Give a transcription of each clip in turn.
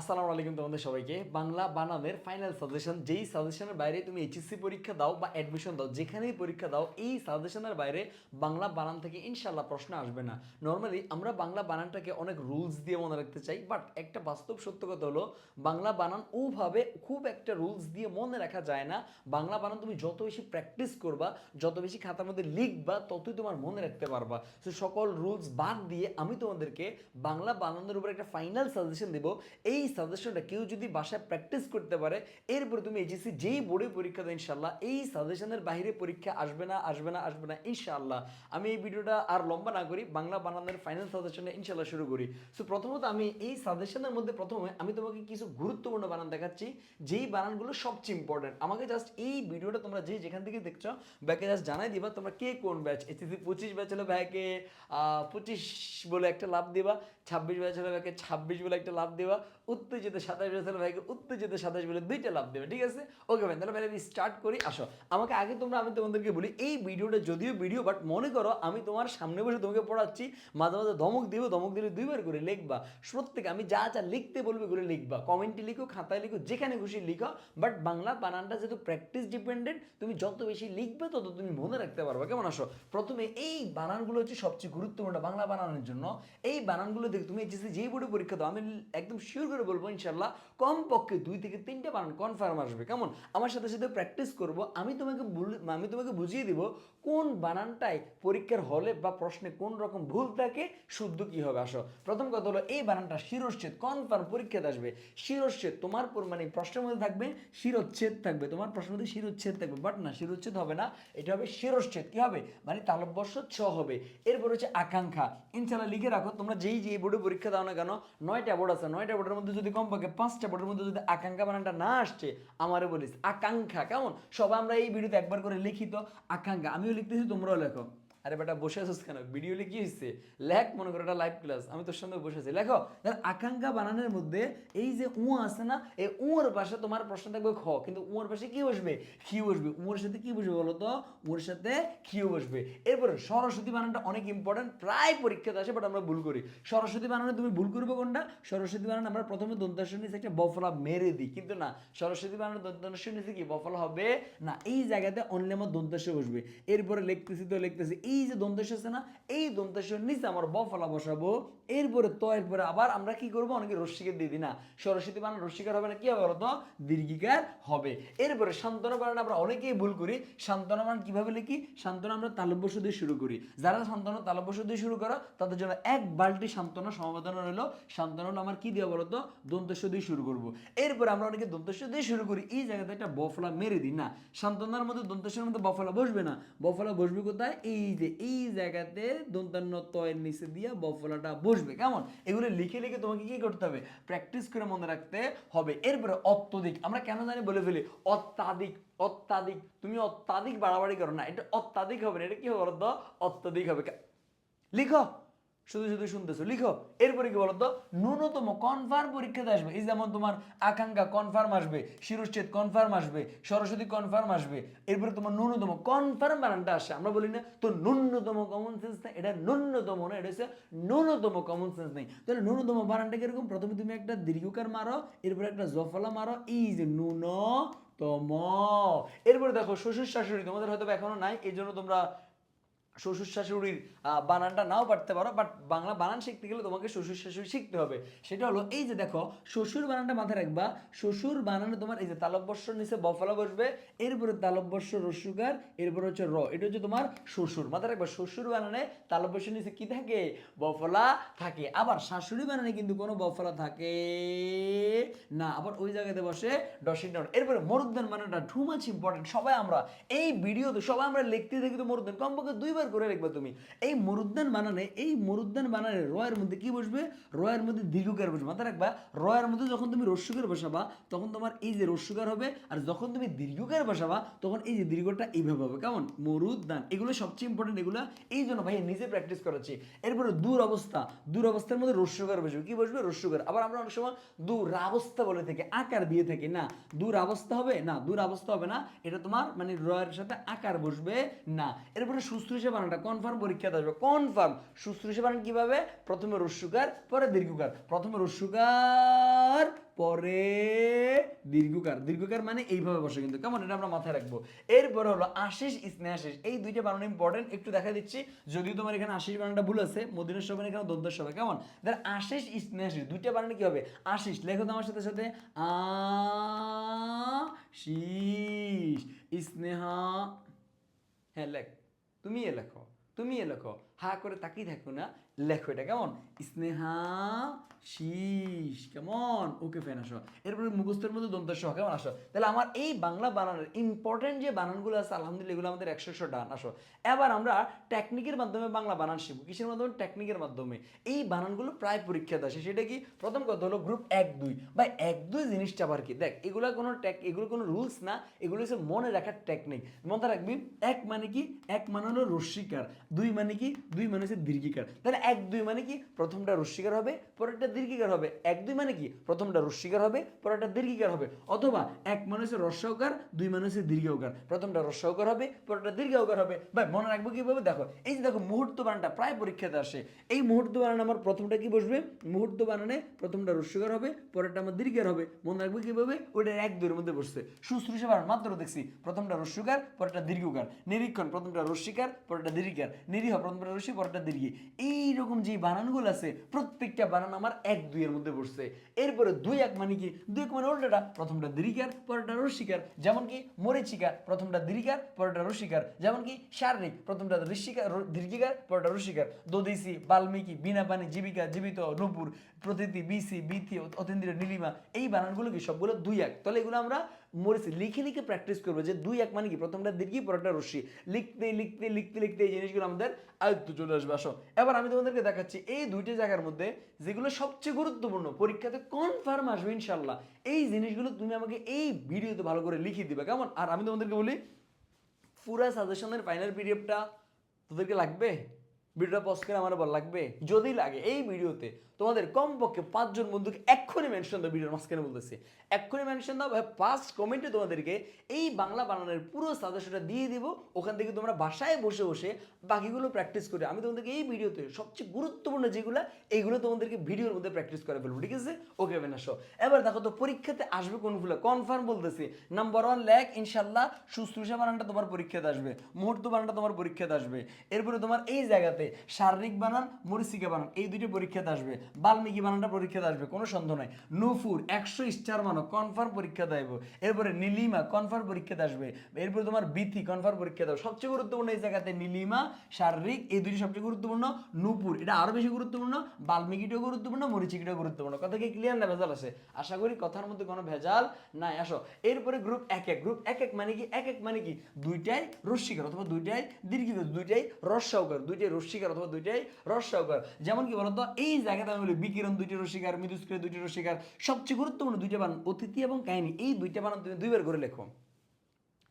আসসালামু আলাইকুম তোমাদের সবাইকে। বাংলা বানানের ফাইনাল সাজেশন যেই সাজেশনের বাইরে তুমি এইচএসসি পরীক্ষা দাও বা অ্যাডমিশন দাও, যেখানেই পরীক্ষা দাও, এই সাজেশনের বাইরে বাংলা বানান থেকে ইনশাল্লাহ প্রশ্ন আসবে না। নর্মালি আমরা বাংলা বানানটাকে অনেক রুলস দিয়ে মনে রাখতে চাই বাট একটা বাস্তব সত্য কথা হলো, বাংলা বানান ওভাবে খুব একটা রুলস দিয়ে মনে রাখা যায় না। বাংলা বানান তুমি যত বেশি প্র্যাকটিস করবা, যত বেশি খাতার মধ্যে লিখবা, ততই তোমার মনে রাখতে পারবা। সো সকল রুলস বাদ দিয়ে আমি তোমাদেরকে বাংলা বানানোর উপর একটা ফাইনাল সাজেশন দেবো। এই সাজেশনটা কেউ যদি বাসায় প্র্যাকটিস করতে পারে, এরপরে তুমি এইচএসসি যেই বোর্ডে পরীক্ষা দাও ইনশাল্লাহ এই সাজেশনের বাইরে পরীক্ষা আসবে না আসবে না আসবে না ইনশাল্লাহ আমি এই ভিডিওটা আর লম্বা না করি, বাংলা বানানোর ফাইনাল সাজেশনটা ইনশাল্লাহ শুরু করি। সো প্রথমত আমি এই সাজেশনের মধ্যে প্রথমে আমি তোমাকে কিছু গুরুত্বপূর্ণ বানান দেখাচ্ছি, যেই বানানগুলো সবচেয়ে ইম্পর্টেন্ট আমাকে জাস্ট এই ভিডিওটা তোমরা যে যেখান থেকে দেখছ, ব্যাকে জাস্ট জানাই দিবা তোমরা কে কোন ব্যাচ এইচএসসি পঁচিশ ব্যাচ হলে ব্যাকে পঁচিশ বলে একটা লাভ দিবা, ছাব্বিশ ব্যাচ হলে ব্যাকে, ছাব্বিশ বলে একটা লাভ দিবা। উত্তেজিত সাতাশ হলে ব্যাকে উত্তেজিত সাতাশ বলে দুইটা লাভ দেবে, ঠিক আছে? ওকে ভাই, তাহলে ভাই, আমি স্টার্ট করি। আসো, আমাকে আগে তোমরা, আমি তোমাদেরকে বলি, এই ভিডিওটা যদিও ভিডিও বাট মনে করো, আমি তোমার সামনে বসে তোমাকে পড়াচ্ছি, মাঝে মাঝে ধমক দিব, ধমক দিলে দুইবার করে লিখবা। প্রত্যেক আমি যা যা লিখতে বলবে করে লিখবা। কমেন্টে লিখো, খাতায় লিখো, যেখানে খুশি লিখো বাট বাংলা বানানটা যেহেতু প্র্যাকটিস ডিপেন্ডেন্ট তুমি যত বেশি লিখবে, তত তুমি মনে রাখতে পারবে। কেমন আসো? প্রথমে এই বানানগুলো হচ্ছে সবচেয়ে গুরুত্বপূর্ণ বাংলা বানানোর জন্য। এই বানানগুলো দেখে তুমি এইচএসসি যেই বোর্ডে পরীক্ষা দাও, আমি একদম শিওর করে বলব ইনশাল্লাহ। কমপক্ষে দুই থেকে তিনটে বানান কনফার্ম আসবে। কেমন? আমার সাথে সাথে প্র্যাকটিস করব, আমি তোমাকে আমি তোমাকে বুঝিয়ে দিব কোন বানানটাই পরীক্ষার হলে বা প্রশ্নে কোন রকম ভুল থাকে, শুদ্ধ কি হবে, আসো। প্রথম কথা হলো, এই বানানটা শিরোচ্ছেদ কনফার্ম পরীক্ষাতে আসবে। শিরোচ্ছেদ তোমার মানে প্রশ্নের মধ্যে থাকবে, শিরোচ্ছেদ থাকবে। তোমার প্রশ্নের মধ্যে শিরোচ্ছেদ থাকবে বাট না, শিরোচ্ছেদ হবে না, এটা হবে শিরোচ্ছেদ কি হবে? মানে তালব্যস্য ছ হবে। এরপর হচ্ছে আকাঙ্ক্ষা। ইনশাল্লাহ লিখে রাখো, তোমরা যেই যেই বোর্ডে পরীক্ষা দাও না কেন, নয়টা বোর্ড আছে, নয়টা বোর্ডের মধ্যে যদি কমপক্ষে পাঁচটা বোর্ডের মধ্যে যদি আকাঙ্ক্ষা বানানটা না আসছে আমারও বলিস, আকাঙ্ক্ষা, কেমন? সবাই আমরা এই ভিডিওতে একবার করে লিখি তো আকাঙ্ক্ষা। আমিও লিখতেছি, তোমরাও লেখো। আরে বেটা বসে আছিস কেন? ভিডিও কি হচ্ছে লেখ, মনে করো এটা লাইভ ক্লাস আমি তোর সঙ্গে বসে আছি। লেখো আকাঙ্ক্ষা বানানোর মধ্যে এই যে উ আছে না, এই উঁর পাশে তোমার প্রশ্ন থাকবে খ। কিন্তু উঁর পাশে কি বসবে? খিউ বসবে। উঁর সাথে কি বসবে বলো তো? উঁর সাথে খিউ বসবে। এরপরে সরস্বতী বানানটা অনেক ইম্পর্টেন্ট প্রায় পরীক্ষাতে আসে বাট আমরা ভুল করি। সরস্বতী বানানে তুমি ভুল করবে কোনটা? সরস্বতী বানান আমরা প্রথমে দন্তাস্য নিচে একটা বফলা মেরে দিই। কিন্তু না, সরস্বতী বানানে দন্তাস্য নিচে কি? বফলা হবে না। এই জায়গাতে অনলি আমার দন্তাস্য বসবে। এরপরে লিখতেছি তো লিখতেছি এই যে দন্তাস্য আছে না, এই দন্তাস্যর নিচে আমার বফলা বসাবো, এরপরে তো, এরপরে আবার আমরা কি করব? অনেকে রশ্মিকে দিয়ে দিই না। সরস্বতী বানান রশ্মিকার হবে না, কি হবে বলতো? দীর্ঘিকার হবে। এরপরে সান্ত্বনা বানান আমরা অনেকেই ভুল করি। সান্ত্বনা মান কীভাবে লিখি? সান্ত্বনা আমরা তালব্যস্য দিয়ে শুরু করি। যারা সান্ত্বনা তালব্যস্য দিয়ে শুরু করো, তাদের জন্য এক বালতি সান্ত্বনা সমাধান হলো। সান্ত্বনা হলো আমার কি দিয়ে বলতো? দন্তস্য দিয়ে শুরু করব। এরপরে আমরা অনেকে দন্তস্য দিয়ে শুরু করি। এই জায়গাতে একটা বফলা মেরে দিই না। সান্ত্বনার মধ্যে দন্তস্যের মধ্যে বফলা বসবে না। বফলা বসবে কোথায়? এই যে এই জায়গাতে দন্তান্ন তয়ের নিচে দিয়ে বফলাটা বসবে, কেমন? এগুলো লিখে লিখে তোমাকে কি করতে হবে? প্র্যাকটিস করে মনে রাখতে হবে। এরপরে অত্যধিক, আমরা কেন জানি বলে ফেলি, অত্যাধিক অত্যাধিক, তুমি অত্যাধিক বাড়াবাড়ি করো না, এটা অত্যাধিক হবে না, এটা কি হবে অত্যাধিক হবে। লিখো। শুধু শুধু শুনতেছো। লিখো, এরপরে কি বলতো? ন্যূনতম কনফার্ম পরীক্ষাতে আসবে। এই যেমন তোমার আকাঙ্ক্ষা কনফার্ম আসবে শিরুচ্ছেদ কনফার্ম আসবে, সরস্বতী কনফার্ম আসবে, এরপরে তোমার ন্যূনতম কনফার্ম বানানটা আসে। আমরা বলি না, তো ন্যূনতম কমন সেন্স নেই। এটা ন্যূনতম না, এটা হচ্ছে ন্যূনতম কমন সেন্স নেই। তাহলে ন্যূনতম বানানটা কীরকম? প্রথমে তুমি একটা দীর্ঘকার মারো, এরপরে একটা জফলা মারো। এই যে ন্যূনতম। এরপরে দেখো, শ্বশুর শাশুড়ি তোমাদের হয়তো এখনও নাই এই জন্য তোমরা শ্বশুর শাশুড়ির বানানটা নাও পারতে পারো বাট বাংলা বানান শিখতে গেলে তোমাকে শ্বশুর শাশুড়ি শিখতে হবে। সেটা হলো, এই যে দেখো, শ্বশুর বানানটা মাথায় রাখবা, শ্বশুর বানানে তোমার এই যে তালব্যস্যর নিচে বফলা বসবে, এরপরে তালব্যস্য রস্যুকার এরপরে হচ্ছে র, এটা হচ্ছে তোমার শ্বশুর, মাথায় রাখবা, শ্বশুর বানানে তালব্যস্যর নিচে কি থাকে? বফলা থাকে। আবার শাশুড়ি বানানে কিন্তু কোনো বফলা থাকে না। আবার ওই জায়গাতে বসে ডসিং ডাউন এরপরে মরুদ্দান বানানটা মাছ ইম্পর্টেন্ট সবাই আমরা, এই ভিডিওতে সবাই আমরা লিখতে দেখি তো মরুদ্দান কমপক্ষে দুইবার করে লিখবে তুমি। এই মরুদ্দান বানানে, এই মরুদ্দান বানানে রয়ের মধ্যে কি বসবে? রয়ের মধ্যে দীর্ঘকার বসবে। মাথায় রাখবা, রয়ের মধ্যে যখন তুমি রস্যকার বসাবা, তখন তোমার এই যে রস্যকার হবে, আর যখন তুমি দীর্ঘকার বসাবা, তখন এই যে দীর্ঘটা এইভাবে হবে। কেমন? মরুদ্দান এগুলো সবচেয়ে ইম্পর্টেন্ট এগুলো এই জন্য ভাই নিজে প্র্যাকটিস করাচ্ছি। এরপরে দূর অবস্থা। দূর অবস্থার মধ্যে রস্যকার বসবে। কি বসবে? রস্যকার আবার আমরা অনেক সময় দূরাবস্থা বলে থাকি, আকার দিয়ে থাকি। না, দূর অবস্থা হবে? না, দূর অবস্থা হবে না। এটা তোমার মানে রয়ের সাথে আকার বসবে না। এরপরে সুশ্রুষা বানানটা কনফার্ম পরীক্ষা আসবে। কনফার্ম শুশ্রূষা বানান কীভাবে? প্রথমে রস্যুকার পরে দীর্ঘকার প্রথমে রস্যুকার পরে দীর্ঘকার দীর্ঘকার মানে এইভাবে বসে কিন্তু। কেমন? এটা আমরা মাথায় রাখব। এরপরে হলো আশিস স্নেহাশিস এই দুইটা বানানো ইম্পর্টেন্ট একটু দেখা দিচ্ছি। যদিও তোমার এখানে আশিস বানানটা ভুল আছে মদিনের সবাই এখানে দদ্দর সবাই কেমন? তাহলে আশিস স্নেহাশিস দুইটা বানানো কি হবে? আশিস, লেখো তো আমার সাথে সাথে। আশিস, স্নেহা। হ্যাঁ লেখ। তুমি এ লেখো তুমি এ লেখো। হা করে তাকিয়ে থাকো না, লেখো এটা কেমন? স্নেহা শীষ, কেমন? ওকে ফেন আসো। এরপরে মুখস্থের মধ্যে দন্ত সহ, কেমন? আসো। তাহলে আমার এই বাংলা বানানের ইম্পর্টেন্ট যে বানানগুলো আছে, আলহামদুলিল্লাহ, এগুলো আমাদের একশো একশো ডান, আসো। এবার আমরা টেকনিকের মাধ্যমে বাংলা বানান শিখব। কিসের মাধ্যমে? টেকনিকের মাধ্যমে। এই বানানগুলো প্রায় পরীক্ষাতে আসে। সেটা কি? প্রথম কথা হলো গ্রুপ এক দুই। বা এক দুই জিনিসটা আবার কি? দেখ, এগুলো কোনো টেক এগুলো কোনো রুলস না, এগুলো হচ্ছে মনে রাখার টেকনিক মনে রাখবি, এক মানে কি? এক মানে হলো রস্বীকার দুই মানে কি? দুই মানে হচ্ছে দীর্ঘিকার। তাহলে এক দুই মানে কি? প্রথমটা রস্বীকার হবে, পরেরটা দীর্ঘিকার হবে। এক দুই মানে কি? প্রথমটা রস্বীকার হবে, পরেরটা দীর্ঘিকার হবে। অথবা এক মানে হচ্ছে রস্যকার দুই মানে হচ্ছে দীর্ঘকার। প্রথমটা রস্যকার হবে, পরেরটা দীর্ঘকার হবে। ভাই, মনে রাখব কীভাবে? দেখো, এই যে দেখো মুহূর্ত বানানটা প্রায় পরীক্ষাতে আসে। এই মুহূর্ত বানান আমার প্রথমটা কি বসবে? মুহূর্ত বানানে প্রথমটা রস্যকার হবে, পরেরটা আমার দীর্ঘার হবে। মনে রাখব কীভাবে? ওটা এক দুইয়ের মধ্যে বসছে। শুশ্রূষা বানান মাত্র দেখছি। প্রথমটা রস্যকার পরেরটা দীর্ঘকার। নিরীক্ষণ, প্রথমটা রস্যিকার পরেরটা দীর্ঘার নিরীহ, প্রথমটা রস্যি পরেরটা দীর্ঘি এইরকম যে বানানগুলো আছে, প্রত্যেকটা বানান আমার এক দুইয়ের মধ্যে বসছে। এরপরে দুই এক মানে কি? দুই এক মানে উল্টাটা, প্রথমটা দীর্ঘার পরেরটা রস্যিকার যেমন কি মরিচিকা, প্রথমটা দীর্ঘার পরেরটা রস্যিকার যেমন কি শারীরিক প্রথমটা ঋষিকার দীর্ঘিকার পরেরটা রস্যিকার দদিসি, বাল্মীকি, বিনা পানি, জীবিকা, জীবিত, নূপুর, প্রতিতি, বিসি বিথি অতীন্দ্রিয়, নীলিমা, এই বানানগুলো কি সবগুলো দুই এক? তাহলে এগুলো আমরা মরেছি লিখে লিখে প্র্যাকটিস করব যে দুই এক মানে কি? প্রথমটা দীর্ঘি পরেরটা রশ্মি। লিখতে লিখতে লিখতে লিখতে এই জিনিসগুলো আমাদের আয়ত্ত চলে আসবে। আসো, এবার আমি তোমাদেরকে দেখাচ্ছি এই দুইটি জায়গার মধ্যে যেগুলো সবচেয়ে গুরুত্বপূর্ণ। পরীক্ষাতে কনফার্ম আসবে ইনশাল্লাহ এই জিনিসগুলো তুমি আমাকে এই ভিডিওতে ভালো করে লিখে দিবে, কেমন? আর আমি তোমাদেরকে বলি, পুরা সাজেশনের ফাইনাল পিডিএফটা তোদেরকে লাগবে? ভিডিওটা পজ করে আমার বল লাগবে। যদি লাগে এই ভিডিওতে তোমাদের কমপক্ষে পাঁচজন বন্ধুকে এক্ষুনি মেনশন দাও, ভিডিওর মাঝখানে বলতেছি। এক্ষুনি মেনশন দাও, ভাই ফার্স্ট কমেন্টে তোমাদেরকে এই বাংলা বানানোর পুরো সাজেশনটা দিয়ে দিব। ওখান থেকে তোমরা বাসায় বসে বসে বাকিগুলো প্র্যাকটিস করে আমি তোমাদেরকে এই ভিডিওতে সবচেয়ে গুরুত্বপূর্ণ যেগুলো এইগুলো তোমাদেরকে ভিডিওর মধ্যে প্র্যাকটিস করে ফেলব, ঠিক আছে? ওকে বেনাসো এবার দেখো তো পরীক্ষাতে আসবে কোনগুলো কনফার্ম বলতেছি। নাম্বার ওয়ান ল্যাক ইনশাল্লাহ শুশ্রূষা বানানটা তোমার পরীক্ষাতে আসবে, মুহূর্ত বানানটা তোমার পরীক্ষাতে আসবে। এরপরে তোমার এই জায়গাতে শারীরিক বানান, মরিচিকা বানান, এই দুইটি পরীক্ষাতে আসবে। বাল্মীকি বানানটা পরীক্ষাতে আসবে, কোনো সন্দেহ নাই। নুফুর একশো স্টার মানো, কনফার্ম পরীক্ষা দেব এরপরে নীলিমা, কনফার্ম পরীক্ষাতে আসবে। এরপরে তোমার বিথি, কনফার্ম পরীক্ষা দেবে সবচেয়ে গুরুত্বপূর্ণ এই জায়গাতে নীলিমা, শারীরিক, এই দুটি সবচেয়ে গুরুত্বপূর্ণ। নুপুর, এটা আরও বেশি গুরুত্বপূর্ণ। বাল্মীকিটাও গুরুত্বপূর্ণ, মরিচিকিটাও গুরুত্বপূর্ণ। কথা কি ক্লিয়ার না ভেজাল আছে? আশা করি কথার মধ্যে কোনো ভেজাল নাই। আসো, এরপরে গ্রুপ এক এক। গ্রুপ এক এক মানে কি? এক এক মানে কি? দুইটাই রস্যিকার অথবা দুইটাই দীর্ঘিকার দুইটাই রস্যাউকার দুইটাই রস্যিকার অথবা দুইটাই রস্যাউকার যেমন কি বলতো, এই জায়গাতে আমি বলি, বিকিরণ দুইটি রসিকার, মৃদুস্ক্রিয় দুইটি রসিকার। সবচেয়ে গুরুত্বপূর্ণ দুইটা বানান, অতিথি এবং কাহিনী, এই দুইটা বানান তুমি দুইবার করে লেখো।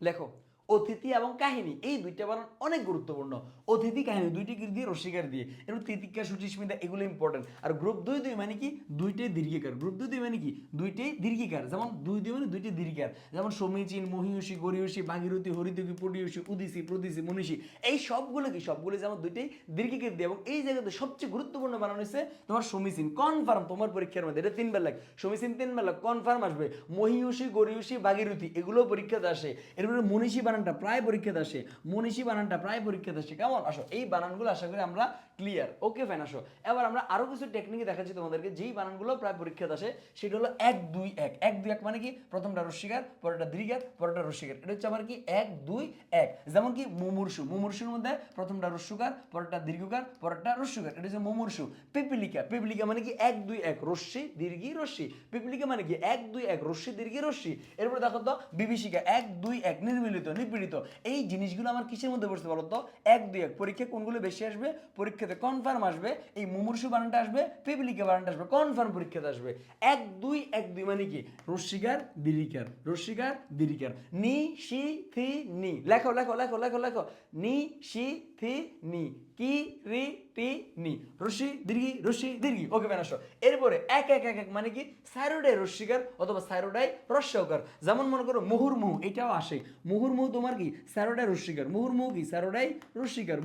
লেখো। অতিথি এবং কাহিনী। এই দুইটা বানান অনেক গুরুত্বপূর্ণ। অতিথি, কাহিনী দুইটি কি দিয়ে রসিকার দিয়ে। এবং তিতিকা সুচিস্মিতা এগুলো ইম্পর্টেন্ট আর গ্রুপ দুই দুই মানে কি? দুইটাই দীর্ঘিকার। গ্রুপ দুই দুই মানে কি? দুইটাই দীর্ঘিকার। যেমন দুই দুই মানে দুইটি দীর্ঘিকার। যেমন সমীচীন মহিষী গরিয়সী ভাগীরথী হরিতকি, পটিয়সী, উদিসী, প্রদিসী, মনীষী। এই সবগুলো কি? সবগুলো যেমন দুইটাই দীর্ঘিকার দিয়ে। এবং এই জায়গাতে সবচেয়ে গুরুত্বপূর্ণ বানানো হয়েছে তোমার সমীচীন কনফার্ম তোমার পরীক্ষার মধ্যে। এটা তিনবার লাগ। সমীচীন তিনবার লাগ। কনফার্ম আসবে। মহিষী গরিয়সী ভাগীরথী এগুলো পরীক্ষাতে আসে। এরপরে মনীষী বানানটা প্রায় পরীক্ষাতে আসে, মনীষী বানানটা প্রায় পরীক্ষাতে আসে। কেমন? আসো, এই বানানগুলো আশা করি আমরা ক্লিয়ার ওকে ফাইন আসো। এবার আমরা আরও কিছু টেকনিকে দেখাচ্ছি তোমাদেরকে, যেই বানানগুলো প্রায় পরীক্ষাতে আসে, সেটা হলো এক, দুই, এক। এক, দুই, এক মানে কি? প্রথমটা রস্বীকার পরেরটা দীর্ঘার পরেরটা রস্বীকার এটা হচ্ছে আমার কি? এক, দুই, এক। যেমন কি? মুমূর্ষু। মুমূর্ষুর মধ্যে প্রথমটা রস্যকার পরেরটা দীর্ঘকার, পরেরটা রস্যকার এটা হচ্ছে মুমূর্ষু। পিপিলিকা। পিপিলিকা মানে কি? এক, দুই, এক। রশ্মি, দীর্ঘি, রশ্মি। পিপিলিকা মানে কি? এক, দুই, এক। রশ্মি, দীর্ঘি, রশ্মি। এরপরে দেখো তো, বিভীষিকা। এক, দুই, এক। নির্মিলিত। নিপীড়িত এই জিনিসগুলো আমার কিসের মধ্যে পড়ছে বলো তো? এক, দুই, এক। পরীক্ষা কোনগুলো বেশি আসবে? পরীক্ষাতে কনফার্ম আসবে। এই মুমূর্ষু বানানটা আসবে, পিপলিকে বানানটা আসবে কনফার্ম পরীক্ষাতে আসবে। এক, দুই এক, দুই মানে কি? রশ্মিকার, বিরিকার। রশ্মিকার, বিরিকার। নি সি থি, নি। লেখো লেখো লেখো লেখো লেখো। নি, শি থি নি কি রি টি নি দীর্ঘি। দীর্ঘি ওকে এরপরে এক এক এক এক মানে কি? সাইরোডাই রশ্মিকার অথবা সাইরোডাই রস্যকার যেমন মনে করো এটাও আসে। তোমার কি? স্যারোডাই রশ্মিকার। কি? স্যারোডাই রশ্মিকার।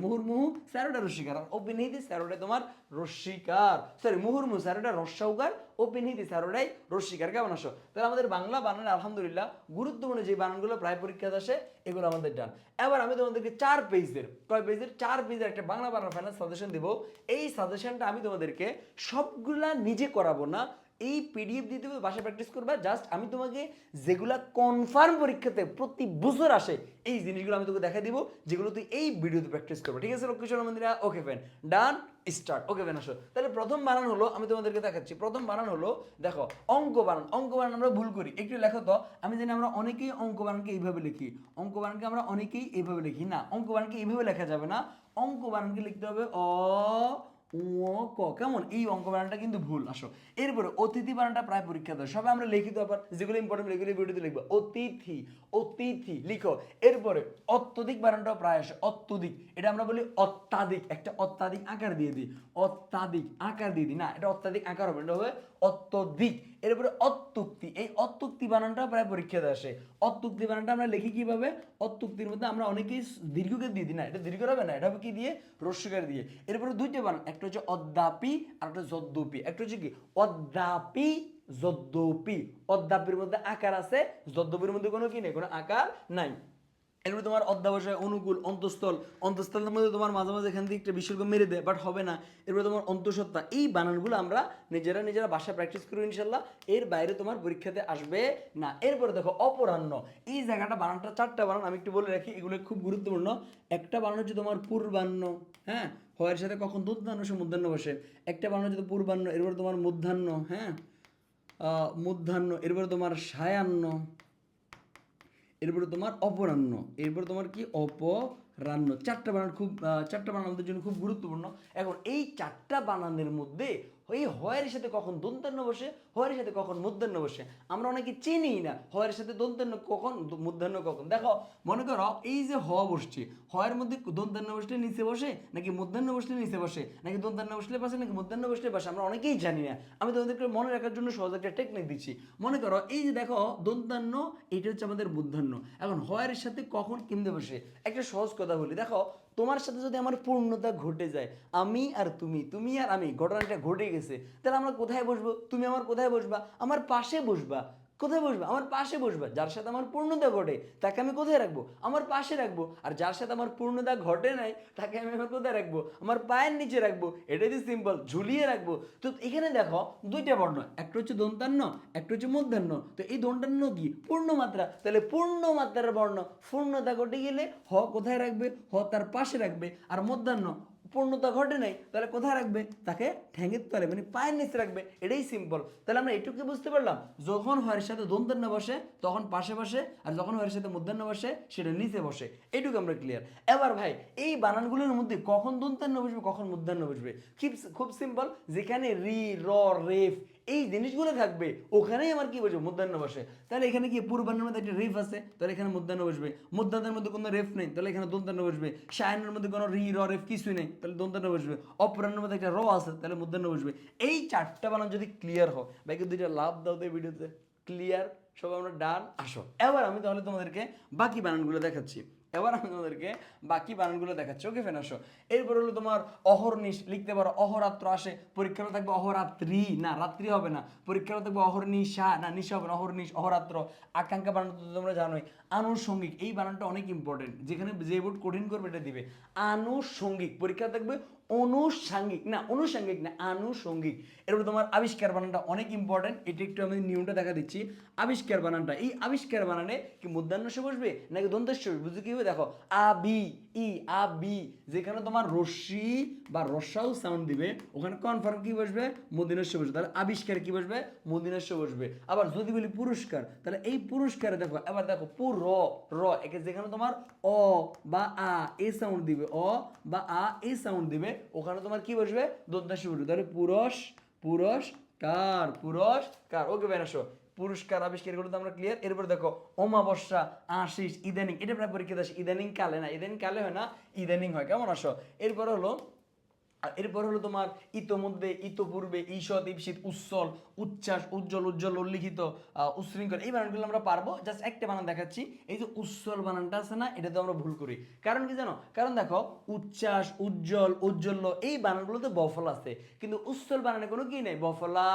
স্যারোডাই রশ্মিকার। আর স্যারোডাই তোমার রশ্মিকার। সরি মুহুর্মুহু স্যারোডাই রস্যকার অপিনিহিতি স্যারোডাই রশ্মিকার। কেমন আসো তাহলে আমাদের বাংলা বানান আলহামদুলিল্লাহ গুরুত্বপূর্ণ যে বানানগুলো প্রায় পরীক্ষাতে আসে, এগুলো আমাদের ডান এবার আমি তোমাদেরকে চার পেজের কয় পেজের চার পেজের একটা বাংলা বানান ফাইনাল সাজেশন দেবো। এই সাজেশনটা আমি তোমাদেরকে সবগুলা নিজে করাবো না। এই পিডিএফ দিয়ে দেবো বাসায় প্র্যাকটিস করবা। জাস্ট আমি তোমাকে যেগুলা কনফার্ম পরীক্ষাতে প্রতি বছর আসে, এই জিনিসগুলো আমি তোকে দেখা দিব, যেগুলো তুই এই ভিডিওতে প্র্যাকটিস করব। ঠিক আছে Lakshmishwar Mandira? Okay fan done start okay Ben আসো তাহলে প্রথম বানান হলো, আমি তোমাদেরকে দেখাচ্ছি, প্রথম বানান হলো, দেখো, অঙ্ক বানান অঙ্ক বানান আমরা ভুল করি। একটু লেখো তো, আমি জানি আমরা অনেকেই অঙ্ক বানানকে এইভাবে লিখি। অঙ্ক বানানকে আমরা অনেকেই এইভাবে লিখি। না, অঙ্ক বানানকে এইভাবে লেখা যাবে না। অঙ্ক বানানকে লিখতে হবে অ ও ক, কেমন? এই অঙ্ক বানানটা কিন্তু ভুল, আসো। এরপরে অতিথি বানানটা প্রায় পরীক্ষা দেয় সবাই আমরা লিখিত আবার যেগুলো ইম্পর্টেন্ট এগুলো ভিডিওতে লিখব। অতিথি অতিথি, লিখো। এরপরে অত্যধিক বানানটাও প্রায় আসে। অত্যধিক। এটা আমরা বলি অত্যাধিক। একটা অত্যাধিক আকার দিয়ে দিই। অত্যাধিক আকার দিয়ে দিই। না, এটা অত্যাধিক আকার হবে এটা হবে অত্যধিক। এরপরে অত্যুক্তি। এই অত্যুক্তি বানানটা প্রায় পরীক্ষাতে আসে। অত্যুক্তি বানানটা আমরা লিখি কীভাবে? অত্যুক্তির মধ্যে আমরা অনেকেই দীর্ঘকে দিয়ে দিই। না, এটা দীর্ঘ হবে না, এটা হবে কি দিয়ে? রস্যকার দিয়ে। এরপরে দুইটা বানান, একটা হচ্ছে অদ্যাপি আর একটা যদ্যপি। একটা হচ্ছে কি? অদ্যাপি, যদ্যপি। অদ্যাপির মধ্যে আকার আছে, যদ্যপির মধ্যে কোনো কি নেই? কোনো আকার নাই। এরপরে তোমার অধ্যাবসায়, অনুকূল, অন্তঃস্থল। অন্তঃস্থলের মধ্যে তোমার মাঝে মাঝে এখান থেকে একটা বিসর্গ মেরে দেয় বাট হবে না। এরপরে তোমার অন্তঃসত্ত্বা। এই বানানগুলো আমরা নিজেরা নিজেরা বাসায় প্র্যাকটিস করি ইনশাল্লাহ। এর বাইরে তোমার পরীক্ষাতে আসবে না। এরপরে দেখো, অপরাহ্ন। এই জায়গাটা বানানটা চারটা বানান, আমি একটু বলে রাখি, এগুলো খুব গুরুত্বপূর্ণ। একটা বানান হচ্ছে তোমার পূর্বাহ্ন হ্যাঁ? হয়ের সাথে কখন দুধান্য সে মধ্যাহ্ন বসে। একটা বানান হচ্ছে পূর্বাহ্ন, এরপরে তোমার মধ্যাহ্ন হ্যাঁ? মধ্যাহ্ন, এরপরে তোমার সায়াহ্ন এরপরে তোমার অপরাহ্ন, এরপরে তোমার কি? অপরাহ্ন। চারটা বানান খুব চারটা বানান আমাদের জন্য খুব গুরুত্বপূর্ণ। এখন এই চারটা বানানের মধ্যে এই হয়ের সাথে কখন দন্তান্ন বসে, হয়ের সাথে কখন মধ্যাহ্ন বসে? আমরা অনেকে চিনি না, হয়ের সাথে দন্তান্ন কখন মধ্যাহ্ন কখন? দেখো, মনে করো, এই যে হ বসছে, হয়ের মধ্যে দন্তান্ন বসলে নিচে বসে, নাকি মধ্যাহ্ন বসলে নিচে বসে? নাকি দন্তান্ন বসলে পাশে, নাকি মধ্যাহ্ন বসলে পাশে? আমরা অনেকেই জানি না। আমি তোমাদেরকে মনে রাখার জন্য সহজ একটা টেকনিক দিচ্ছি। মনে করো, এই যে দেখো, দন্তান্ন এটা হচ্ছে আমাদের মধ্যাহ্ন এখন হয়ের সাথে কখন কিনতে বসে? একটা সহজ কথা বলি। দেখো তোমার সাথে যদি আমার পূর্ণতা ঘটে যায়, আমি আর তুমি তুমি আর আমি, ঘটনাটা ঘটে গেছে, তাহলে আমরা কোথায় বসবো? তুমি আমার কোথায় বসবা? আমার পাশে বসবা। কোথায় বসবা? আমার পাশে বসবা। যার সাথে আমার পূর্ণতা ঘটে, তাকে আমি কোথায় রাখব? আমার পাশে রাখব। আর যার সাথে আমার পূর্ণতা ঘটে নাই, তাকে আমি আমার কোথায় রাখব? আমার পায়ের নিচে রাখব। এটাই তো সিম্পল ঝুলিয়ে রাখব। তো এখানে দেখো, দুইটা বর্ণ। একটা হচ্ছে দন্তান্ন, একটা হচ্ছে মধ্যাহ্ন। তো এই দন্তান্ন কি? পূর্ণ মাত্রা। তাহলে পূর্ণ মাত্রার বর্ণ। পূর্ণতা ঘটে গেলে হ কোথায় রাখবে? হ তার পাশে রাখবে। আর মধ্যাহ্ন পূর্ণতা ঘটে নাই, তাহলে কোথায় রাখবে? তাকে ঠ্যাঙের তলে মানে পায়ের নিচে রাখবে। এটাই সিম্পল তাহলে আমরা এটুকু বুঝতে পারলাম, যখন হয়ের সাথে দন্তান্ন বসে, তখন পাশে বসে, আর যখন হয়ের সাথে মধ্যাহ্ন বসে, সেটা নিচে বসে। এটুকু আমরা ক্লিয়ার এবার ভাই, এই বানানগুলোর মধ্যে কখন দন্তান্ন বসবে, কখন মধ্যাহ্ন বসবে? খুব খুব সিম্পল যেখানে রি, র, রেফ এই জিনিসগুলো থাকবে, ওখানেই আমার কি বসবে? মধ্যাহ্ন বসে। তাহলে এখানে কি পূর্বাহ্নের মধ্যে একটা রেফ আছে? তাহলে এখানে মধ্যাহ্ন বসবে। মধ্যাহ্নের মধ্যে কোনো রেফ নেই, তাহলে এখানে দন্তান্ন বসবে। সায়নের মধ্যে কোনো রি, র রেফ কিছুই নেই, তাহলে দন্তান্ন বসবে। অপরাহ্নের মধ্যে একটা র আছে, তাহলে মধ্যাহ্ন বসবে। এই চারটা বানান যদি ক্লিয়ার হয়, বাকি দুইটা লাভ দাও তো এই ভিডিওতে। ক্লিয়ার সব আমরা ডান আসো। এবার আমি তাহলে তোমাদেরকে বাকি বানানগুলো দেখাচ্ছি। এবার আমি তোমাদেরকে বাকি বানানগুলো দেখাচ্ছি। ওকে ফেন আসো। এরপর হলো তোমার অহর্নিশ, লিখতে পারো, অহরাত্র আসে, পরীক্ষাটা থাকবে অহরাত্রি। না, রাত্রি হবে না, পরীক্ষাটা থাকবে অহর্নিশা, না, নিশা হবে না, অহর্নিশ, অহরাত্র। আকাঙ্ক্ষা বানান তো তোমরা জানোই, আনুষঙ্গিক। এই বানানটা অনেক ইম্পর্টেন্ট যেখানে যে বোর্ড কঠিন করবে, এটা দিবে। আনুষঙ্গিক, পরীক্ষা থাকবে অনুষাঙ্গিক, না অনুষাঙ্গিক না, আনুষঙ্গিক। এরপর তোমার আবিষ্কার বানানটা অনেক ইম্পর্টেন্ট এটি একটু আমি নিয়মটা দেখা দিচ্ছি। আবিষ্কার বানানটা, এই আবিষ্কার বানানে কি মধ্যাহ্ন বসবে, নাকি দন্তেশ্ব বুঝতে কি হবে? দেখো, আ, বি, ই, আ, বি, যেখানে তোমার রশ্মি বা রসাও সাউন্ড দিবে, ওখানে কনফার্ম কি বসবে? মদিনস্য বসবে। তাহলে আবিষ্কার কি বসবে? মদিনস্য বসবে। আবার যদি বলি পুরস্কার, তাহলে এই পুরস্কারে দেখো, এবার দেখো পুর র র, একে যেখানে তোমার অ বা আ, এ সাউন্ড দিবে, অ বা আ, এ সাউন্ড দিবে ওখানে তোমার কি বসবে? দন্তাস্য বসবে তাহলে পুরস পুরুষ, কার? পুরস্কার ওকে বেনাসো পুরস্কার আবিষ্কার করতে আমরা ক্লিয়ার এরপর দেখো, অমাবস্যা, আশিস, ইদানিং, এটা প্রায় পরীক্ষা আসে ইদানিং কালে না, ইদানিং কালে হয় না, ইদানিং হয়। কেমন আসো এরপর হলো আর এরপর হলো তোমার ইতোমধ্যে ইতোপূর্বে ঈষৎ ঈপ্সিত উচ্ছল উচ্ছ্বাস উজ্জ্বল উজ্জ্বল উল্লিখিত আহ, উচ্ছৃঙ্খল। এই বানানগুলো আমরা পারব। জাস্ট একটা বানান দেখাচ্ছি। এই যে উচ্ছল বানানটা আছে না এটা তো আমরা ভুল করি। কারণ কি জানো? কারণ দেখো উচ্ছ্বাস উজ্জ্বল উজ্জ্বল এই বানানগুলোতে বফল আছে। কিন্তু উচ্ছল বানানে কোনো কি নেই? বফলা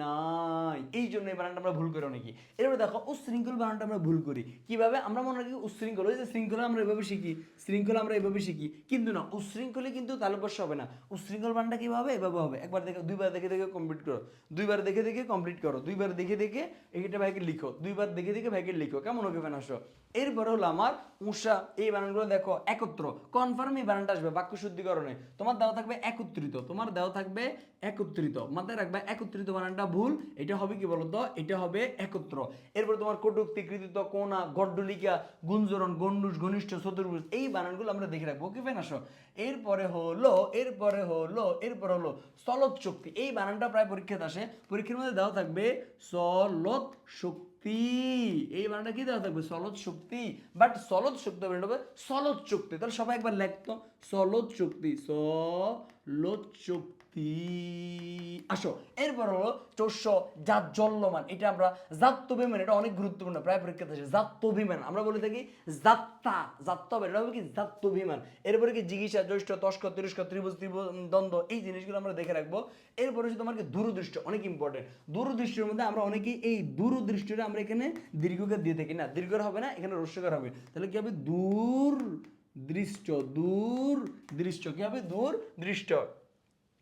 নাই। এই জন্য এই বানানটা আমরা ভুল করি অনেকে। এরপর দেখো উচ্ছৃঙ্খল বানানটা আমরা ভুল করি। কীভাবে? আমরা মনে রাখি উচ্ছৃঙ্খল। ওই যে শৃঙ্খলা আমরা এভাবে শিখি। শৃঙ্খলা আমরা এভাবে শিখি। কিন্তু না উচ্ছৃঙ্খলে কিন্তু তালব্যস্য হবে না। উশৃঙ্খল বানানটা কীভাবে? এভাবে হবে। একবার দেখে, দুইবার দেখে দেখে কমপ্লিট করো। দুইবার দেখে দেখে কমপ্লিট করো। দুইবার দেখে দেখে এইটা ভাইকে লিখো। দুইবার দেখে দেখে ভাইকে লিখো। কেমন হবে ফেন আসো? এরপরে হলো আমার উষা এই বানানগুলো দেখো, একত্র। কনফার্ম এই বানানটা আসবে বাক্য শুদ্ধিকরণে। তোমার দেওয়া থাকবে একত্রিত। তোমার দেওয়া থাকবে একত্রিত, মাথায় রাখবে একত্রিত বানানটা ভুল, এটা হবে কি বলতো? এটা হবে একত্র। এরপর তোমার কটুক্তি, কৃতিত্ব, কোনা, গড্ডলিকা, গুঞ্জরণ গন্ডুস ঘনিষ্ঠ চতুর্ভুজ এই বানানগুলো আমরা দেখে রাখব। ওকে ফেন আসো। এরপরে হলো এরপরে হলো, এরপর হলো চলত শক্তি। এই বানানটা প্রায় পরীক্ষাতে আসে। পরীক্ষার মধ্যে দেওয়া থাকবে চলত শক্তি। এই বানানটা কি দেওয়া থাকবে? চলত শক্তি। বাট চলত শক্তি হবে চলত শক্তি। তাহলে সবাই একবার লেখতো চলত শক্তি চলত শক্তি আসো, এরপর হলো চস্য জাত জল্যমান। এটা আমরা জাত্যভিমান এটা অনেক গুরুত্বপূর্ণ। প্রায় পরীক্ষাতে আসে জাত্যভিমান আমরা বলে থাকি জাত্তা, জাত্ত এটা হবে কি জাত্যভিমান এরপরে কি জিজ্ঞাসা, জ্যৈষ্ঠ, তস্ক তিরস্কর ত্রিভুজ ত্রিভুজ, দ্বন্দ্ব, এই জিনিসগুলো আমরা দেখে রাখব। এরপরে হচ্ছে তোমার কি দূরদৃষ্ট, অনেক ইম্পর্টেন্ট দূরদৃষ্টির মধ্যে আমরা অনেকেই এই দূরদৃষ্টিটা আমরা এখানে দীর্ঘকার দিয়ে থাকি। না, দীর্ঘর হবে না, এখানে রস্যকার হবে। তাহলে কি হবে? দূর দৃষ্ট, দূর দৃষ্ট। কি হবে? দূর দৃষ্ট।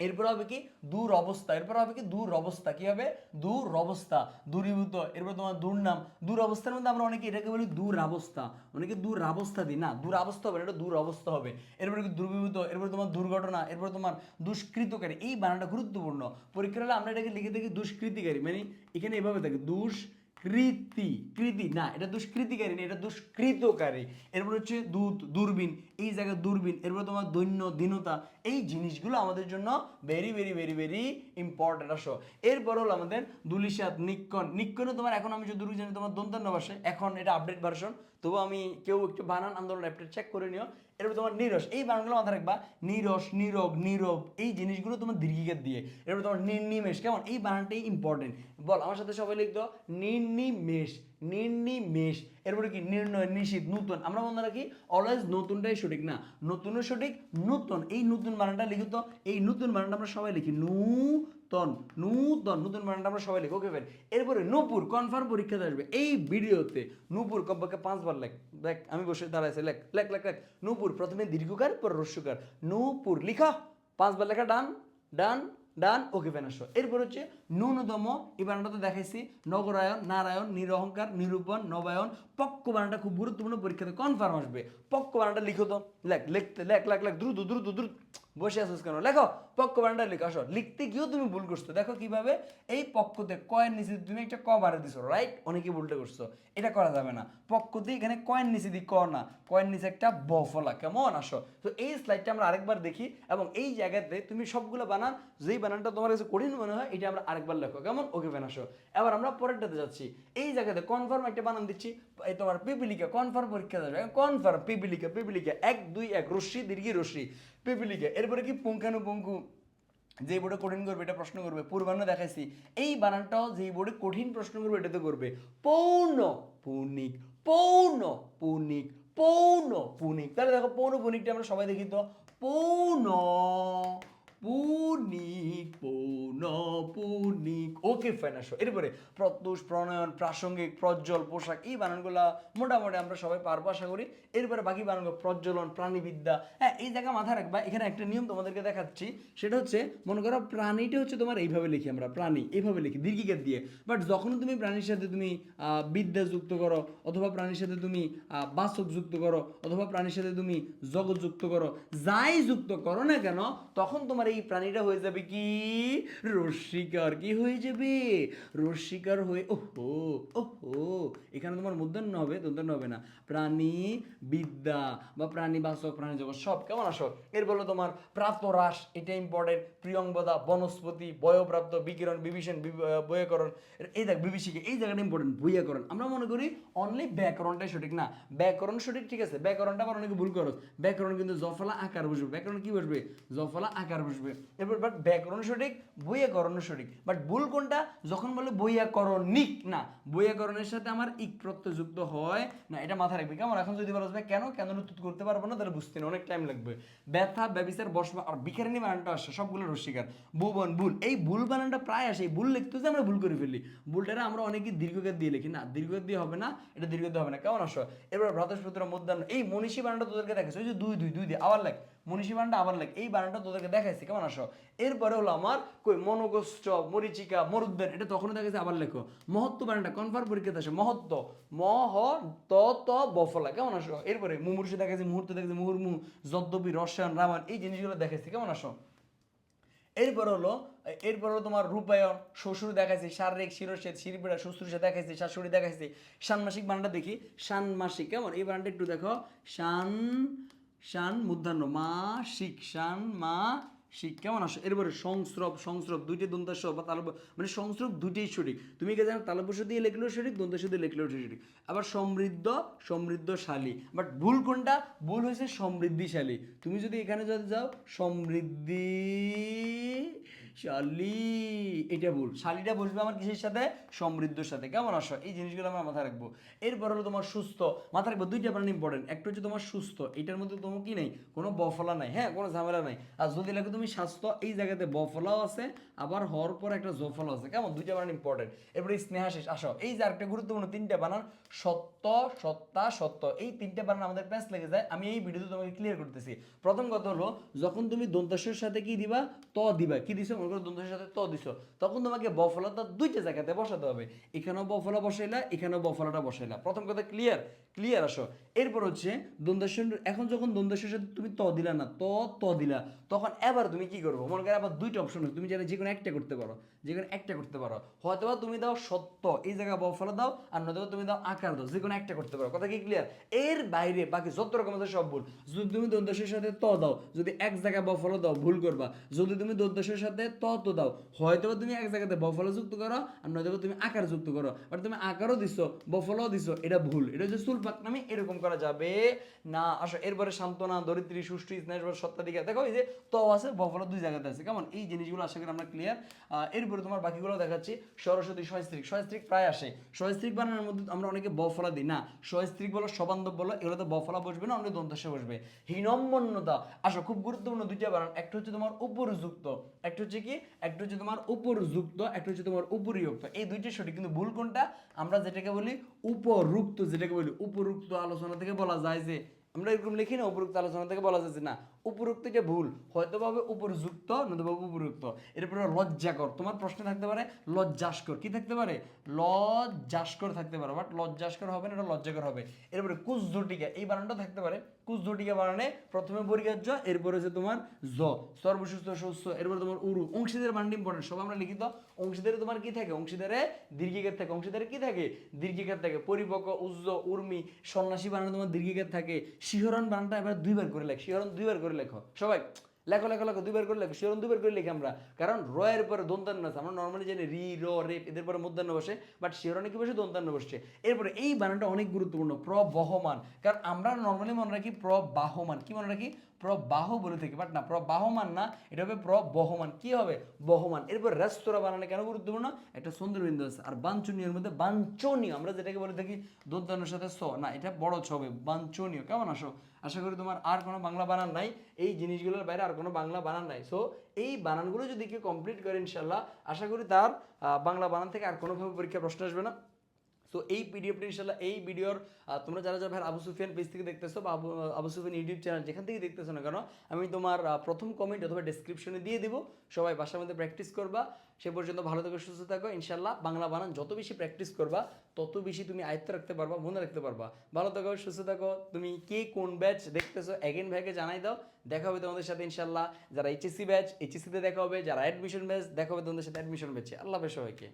এরপর হবে কি? দূর অবস্থা। এরপর হবে কি? দূর অবস্থা। কি হবে? দূর অবস্থা। দূরীভূত। এরপর তোমার দুর্নাম দূর অবস্থার মধ্যে আমরা অনেকে এটাকে বলি দূর অবস্থা। অনেকে দূর অবস্থা দিই, না? দূর অবস্থা হবে এটা দূর অবস্থা হবে। এরপর কি? দুর্বিভূত এরপর তোমার দুর্ঘটনা। এরপর তোমার দুষ্কৃতকারী। এই বানানটা গুরুত্বপূর্ণ। পরীক্ষার হলে আমরা এটাকে লিখে থাকি দুষ্কৃতিকারী। মানে এখানে এভাবে থাকে, দুষ কৃতি কৃতি, না, এটা দুষ্কৃতিকারী না, এটা দুষ্কৃতকারী। এরপর হচ্ছে দূত, দূরবীন, এই জায়গায় দূরবীন, এরপর তোমার দৈন্য, দীনতা, এই জিনিসগুলো আমাদের জন্য very very very very important আসো। এরপর হলো আমাদের দুলিশাত, নিক্কন। নিক্কনে তোমার এখন আমি যদি জানি তোমার দন্তান্ন ভাষায়, এখন এটা আপডেট ভার্সন তবু আমি কেউ একটু বানান আন্দোলন অ্যাপটা চেক করে নিও। এরপর তোমার নিরস। এই বানানগুলো মাথায় রাখবা। নিরস, নিরোগ নীরব এই জিনিসগুলো তোমার দীর্ঘিকার দিয়ে। এরপর তোমার নির্নিমেষ। কেমন? এই বানানটাই ইম্পর্টেন্ট বল, আমার সাথে সবাই লিখতো, নির্নিমেষ। নির্নিমেষ। এরপরে কি? নির্ণয় নিষিদ্ধ নতুন। আমরা মনে রাখি অলওয়েজ নতুনটাই সঠিক, না? নতুনও সঠিক, নতুন। এই নতুন বানানটা লিখিত এই নতুন বানানটা আমরা সবাই লিখি। নূতন নূতন, নতুন বানানটা আমরা সবাই লিখি। ওকে ফেন এরপরে নূপুর কনফার্ম পরীক্ষাতে আসবে। এই ভিডিওতে নূপুর কমপক্ষে পাঁচবার লেখ। দেখ, আমি বসে দাঁড়াইছি, লেখ লেখ লেখ লেখ। নূপুর, প্রথমে দীর্ঘকার, পর রস্যকার নূপুর, লিখা। পাঁচবার লেখা ডান ডান ডান, ওকে ফেন আসো। এরপর হচ্ছে ন্যূনতম, এই বানানটা তো দেখাইছি নগরায়ন নারায়ণ, নিরহংকার, নিরূপণ, নবায়ন, পক্ক বানানটা খুব গুরুত্বপূর্ণ পরীক্ষাতে কনফার্ম আসবে। পক্ক বানানটা লিখো তো। লেখ, লিখতে, লেখ লেখ লেখ, দ্রুত দ্রুত দ্রুত। বসে আসিস কেন? লেখো পক্ষ বানানটা লিখো, আসো। লিখতে গিয়েও তুমি ভুল করছ। দেখো কীভাবে এই পক্ষতে কয়ের নিচে তুমি একটা ক বাড়ে দিছো রাইট অনেকে ভুলটা করছ। এটা করা যাবে না। পক্ষতে এখানে কয়ের নিচে দি ক না। কয়ের নিচে একটা বফলা কেমন? আসো। তো এই স্লাইডটা আমরা আরেকবার দেখি এবং এই জায়গাতে তুমি সবগুলো বানান, যেই বানানটা তোমার কাছে কঠিন মনে হয়, এটা আমরা আরেকবার লেখো। কেমন? ওকে ফেন আসো। এবার আমরা পরেরটাতে যাচ্ছি। এই জায়গাতে কনফার্ম একটা বানান দিচ্ছি। এই তোমার পিপিলিকা কনফার্ম পরীক্ষা যাবে কনফার্ম পিপিলিকা পিপিলিকা। এক, দুই, এক, রশ্মি, দীর্ঘি রশ্মি। পিপিলিকা এরপরে কি পুঙ্খানুপুঙ্খু যে বোর্ডে কঠিন করবে, এটা প্রশ্ন করবে পূর্বান্ন দেখাইছি। এই বানানটাও যেই বোর্ডে কঠিন প্রশ্ন করবে এটা তো করবে। পৌন পুনিক পৌন পুনিক পৌন পুনিক। তাহলে দেখো পৌন পুনিকটা আমরা সবাই দেখি তো। পৌন পুনিক, পৌন পুনিক। ওকে ফাইন আসো। এরপরে প্রত্যুষ, প্রণয়ন, প্রাসঙ্গিক, প্রজ্জ্বল, পোশাক, এই বানানগুলা মোটামুটি আমরা সবাই পারব, আশা করি। এরপরে বাকি বানানগুলো প্রজ্বলন প্রাণীবিদ্যা। হ্যাঁ এই জায়গা মাথায় রাখবা, এখানে একটা নিয়ম তোমাদেরকে দেখাচ্ছি। সেটা হচ্ছে, মনে করো প্রাণীটা হচ্ছে তোমার এইভাবে লিখি আমরা, প্রাণী, এইভাবে লিখি, দীর্ঘিকার দিয়ে। বাট যখন তুমি প্রাণীর সাথে তুমি বিদ্যা যুক্ত করো, অথবা প্রাণীর সাথে তুমি বাস্তব যুক্ত করো, অথবা প্রাণীর সাথে তুমি জগৎ যুক্ত করো, যাই যুক্ত করো না কেন, তখন তোমার এই প্রাণীটা হয়ে যাবে কি? রস্মিকার কি হয়ে যাবে? রস্মিকার হয়ে, ওহো ওহো, এখানে তোমার মূর্ধন্য হবে দন্তন্য হবে না। প্রাণী বিদ্যা বা প্রাণী বাচক প্রাণী জগৎ, সব কেমন আসো? এর বলো তোমার প্রাপ্ত হ্রাস, এটা ইম্পর্টেন্ট প্রিয়ংবদা বনস্পতি, বয়প্রাপ্ত, বিকিরণ, বিভীষণ বৈয়াকরণ এই দেখ, বিভীষিকা, এই জায়গাটা ইম্পর্টেন্ট বৈয়াকরণ আমরা মনে করি অনলি ব্যাকরণটাই সঠিক, না? ব্যাকরণ সঠিক, ঠিক আছে? ব্যাকরণটা আবার অনেকে ভুল করো। ব্যাকরণ কিন্তু জফলা আকার বসবে। ব্যাকরণ কি বসবে? জফলা আকার বসবে। এরপর বাট ব্যাকরণ সঠিক বৈয়াকরণ সঠিক। বাট ভুল কোনটা? যখন বলে বৈয়াকরণিক না বৈয়াকরণের সাথে আমার ইক প্রত্যয় যুক্ত হয়, না, এটা মাথায় রাখবে। কেমন? এখন যদি বলা যাবে কেন? কেন উত্তর করতে পারব না? তাহলে বুঝতে না, অনেক টাইম লাগবে। ব্যথা, ব্যবিচার, বসবা আর বিকারিনী বানানটা আসে সবগুলো রস্বীকার ভুবন, ভুল। এই ভুল বানানটা প্রায় আসে, এই ভুল লিখতে যে আমরা ভুল করে ফেলি। ভুলটা আমরা অনেকে দীর্ঘকার দিয়ে লিখি, না দীর্ঘকার দিয়ে হবে না, এটা দীর্ঘ দিয়ে হবে না। কেমন আসো? এবার ভ্রাতস্পুত্র মধ্যাহ্ন। এই মনীষী বানানটা তোদেরকে দেখাচ্ছে। ওই যে দুই দুই দুই দিয়ে আবার লেখ। মনীষী বানানটা আবার লেখ এই বানানটা তোদেরকে দেখাইছি, কেমন আসো? এরপরে হলো আমার, কই, মনোগোষ্ঠ, মরিচিকা মরুদ্যান এটা তখনও দেখাইছে, আবার লেখো। মহত্ব বানানটা কনফার্ম পরীক্ষাতে আসে। মহত্ব মহ ত ত বফলা কেমন আসো? এরপরে মুমূর্ষু দেখাইছে, মুহূর্ত দেখাইছে মুহুর্মু যদ্যপি, রসায়ন রামান এই জিনিসগুলো দেখাইছে, কেমন আসো? এরপর হলো এরপর হলো তোমার রূপায়ণ, শ্বশুর দেখাইছে, শারীরিক শিরোষেদ শিরপিড়া শ্বশুর দেখাইছে, শাশুড়ি দেখাইছে। ষান্মাসিক বানানটা দেখি, ষান্মাসিক, কেমন? এই বানানটা একটু দেখো শান শান মুদ্রান্ন, মা শিক শান, মা শিক কেমন আসো এরপরে সংস্রব সংস্রব দুইটি দন্তাস বা তালব মানে সংস্রব দুইটাই সঠিক। তুমি কে জানো তালবস দিয়ে লিখলেও সঠিক দন্তাস দিয়ে লিখলেও সঠিক? আবার সমৃদ্ধ, সমৃদ্ধশালী। বাট ভুল কোনটা? ভুল হয়েছে সমৃদ্ধিশালী। তুমি যদি এখানে যদি যাও, সমৃদ্ধি শালি, এটা ভুল শালিটা বসবে আমার কিসের সাথে? সমৃদ্ধর সাথে। কেমন আসো এই জিনিসগুলো আমরা মাথায় রাখব। এরপর হলো তোমার সুস্থ। মাথায় রাখব, দুইটা প্রাণ ইম্পর্টেন্ট একটা হচ্ছে তোমার সুস্থ। এটার মধ্যে তোমার কি নেই? কোনো বফলা নাই হ্যাঁ? কোনো ঝামেলা নাই। আর যদি লাগে তুমি স্বাস্থ্য, এই জায়গাতে বফলাও আছে, আবার হওয়ার পর একটা জফলাও আছে। কেমন? দুইটা বানান ইম্পর্টেন্ট এরপরে স্নেহাশিস, আসো। এই যে আরেকটা গুরুত্বপূর্ণ তিনটা বানান, সত্য, সত্তা, সত্য। এই তিনটা বানান আমাদের প্যাঁচ লেগে যায়। আমি এই ভিডিওতে তোমাকে ক্লিয়ার করতেছি। প্রথম কথা হলো, যখন তুমি দন্তাসের সাথে কি দিবা? ত দিবা। কি দিছো? মনে করো দন্তাসের সাথে ত দিছো, তখন তোমাকে বফলাটা দুইটা জায়গাতে বসাতে হবে। এখানেও বফলা বসাইলা, এখানেও বফলাটা বসাইলা। প্রথম কথা ক্লিয়ার ক্লিয়ার আসো। এরপর হচ্ছে দন্তাসের এখন যখন দন্তাসের সাথে তুমি ত দিলা না, ত ত দিলা, তখন এবার তুমি কি করব? মনে করো আবার দুইটা অপশন তুমি চাইলে যে কোনো একটা করতে পারো যে কোনো একটা করতে পারো। হয়তো বা তুমি দাও সত্য, এই জায়গায় বফলা দাও, আর নয়তো তুমি দাও আকার দাও যে কোনো একটা করতে পারো। কথা কি ক্লিয়ার এর বাইরে বাকি যত রকম আছে সব ভুল। যদি তুমি দন্তাসের সাথে ত দাও, যদি এক জায়গায় বফলা দাও, ভুল করবা। যদি তুমি দন্তাসের সাথে ত, তো দাও হয়তো বা তুমি এক জায়গাতে বফলা যুক্ত করো, আর নয়তো তুমি আকার যুক্ত করো। আর তুমি আকারও দিছো বফলাও দিছো, এটা ভুল। এটা হচ্ছে সুল পাকনামি এরকম করা যাবে। না, আসো, এরপরে সান্ত্বনা, দরিদ্রী, সুষ্ঠু স্নেহ সত্তাধিকার দেখো এই যে ত আছে বফলা দুই জায়গাতে আছে। কেমন? এই জিনিসগুলো আশা করি আমরা ক্লিয়ার এরপরে তোমার বাকিগুলো দেখাচ্ছি। সরস্বতী, সহস্ত্রিক সহস্ত্রিক প্রায় আসে। সহস্ত্রিক বানানোর মধ্যে আমরা অনেকে বফলা দিই। না, সহস্ত্রিক বলো, সবান্ধব বলো এগুলোতে বফলা বসবে না, অন্য দন্তস্য বসবে। হীনম্মন্যতা, আসো, খুব গুরুত্বপূর্ণ দুইটা বানান। একটা হচ্ছে তোমার উপরযুক্ত, একটা হচ্ছে কি? একটা হচ্ছে তোমার উপরযুক্ত, একটা হচ্ছে তোমার উপরিযুক্ত এই দুইটা সঠিক, কিন্তু ভুল কোনটা? আমরা যেটাকে বলি উপরুক্ত, যেটাকে বলি উপরুক্ত আলোচনা থেকে বলা যায় যে, আমরা এরকম লিখি না, উপরুক্ত আলোচনা থেকে বলা যাচ্ছে না, উপরুক্ত এটা ভুল হয়তো ভাবে উপরযুক্ত নতুবা উপরুক্ত। এরপরে লজ্জাকর, তোমার প্রশ্ন থাকতে পারে লজ্জাস্কর, কি থাকতে পারে? লজ্জাস্কর থাকতে পারে বাট লজ্জাস্কর হবে না, এটা লজ্জাকর হবে। এরপরে কুজ্জটিকা, এই বানানটা থাকতে পারে কুচঝটিকা বানানে, প্রথমে পরিকার্য এরপরে হচ্ছে তোমার জ। সর্বসুস্থ শস্য এরপরে তোমার উরু। অংশীদার বানানটি ইম্পর্টেন্ট সব আমরা লিখিত। অংশীদারে তোমার কি থাকে? অংশীদারে দীর্ঘিকার থাকে। অংশীদারে কি থাকে? দীর্ঘিকার থাকে। পরিপক্ক, উজ্জ, উর্মি, সন্ন্যাসী বানানো তোমার দীর্ঘিকার থাকে। শিহরণ বানানটা এবার দুইবার করে লেখ। শিহরণ দুইবার করে লেখো। সবাই লেখো লেখো লেখো, দুইবার করে লেখো শিহরণ দুইবার করে লিখি আমরা। কারণ রয়ের পরে দন্তান্ন আছে। আমরা নর্মালি জানি রি, র, রেপ, এদের পরে মধ্যাহ্ন বসে বাট শিরণে কি বসে? দন্তান্ন বসছে। এরপরে এই বানানটা অনেক গুরুত্বপূর্ণ, প্রবহমান। কারণ আমরা নর্মালি মনে রাখি প্রবাহমান। কি মনে রাখি? প্রবাহ বলে থাকি বাট না, প্রবাহমান না, এটা হবে প্রবহমান। কি হবে? বহমান। এরপর রেস্তোরাঁ বানানো কেন গুরুত্বপূর্ণ? একটা সুন্দর বিন্দু আছে, আর বাঞ্ছনীয়ের মধ্যে বাঞ্ছনীয়, আমরা যেটাকে বলে থাকি দন্তান্নের সাথে স, না, এটা বড় ছ হবে, বাঞ্ছনীয়। কেমন আসো আশা করি তোমার আর কোনো বাংলা বানান নাই, এই জিনিসগুলোর বাইরে আর কোনো বাংলা বানান নাই। সো এই বানানগুলো যদি কেউ কমপ্লিট করে ইনশাল্লাহ আশা করি তার বাংলা বানান থেকে আর কোনোভাবে পরীক্ষা প্রশ্ন আসবে না। সো এই পিডিএফটা ইনশাল্লাহ এই ভিডিওর তোমরা যারা যারা ভাই আবু সুফিয়ান পেজ থেকে দেখতেছো বা আবু সুফিয়ান ইউটিউব চ্যানেল যেখান থেকে দেখতেছো না কেন, আমি তোমার প্রথম কমেন্ট অথবা ডেসক্রিপশনে দিয়ে দিব। সবাই বাসার মধ্যে প্র্যাকটিস করবা। সে পর্যন্ত ভালো থাকো, সুস্থ থাকো। ইনশাল্লাহ বাংলা বানান যত বেশি প্র্যাকটিস করবা, তত বেশি তুমি আয়ত্ত রাখতে পারবা, মনে রাখতে পারবা। ভালো থাকো, সুস্থ থাকো। তুমি কে কোন ব্যাচ দেখতেছো এগেন ভাইকে জানাই দাও। দেখা হবে তোমাদের সাথে ইনশাল্লাহ। যারা এইচএসসি ব্যাচ এইচএসসিতে দেখা হবে। যারা অ্যাডমিশন ব্যাচ দেখা হবে তোমাদের সাথে অ্যাডমিশন ব্যাচে আল্লাহ সবাইকে।